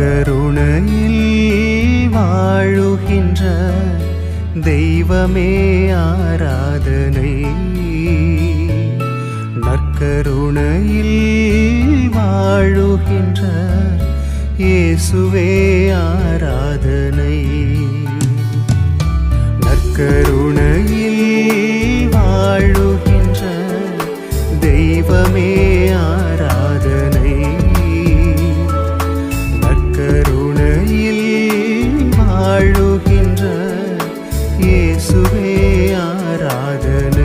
கருணையில் வாழுகின்ற தெய்வமே ஆராதனை. நற்கருணையில் வாழுகின்ற இயேசுவே ஆராதனை. நற்கருணையில் வாழுகின்ற தெய்வமே ஆரா இயேசுவே ஆராதனை.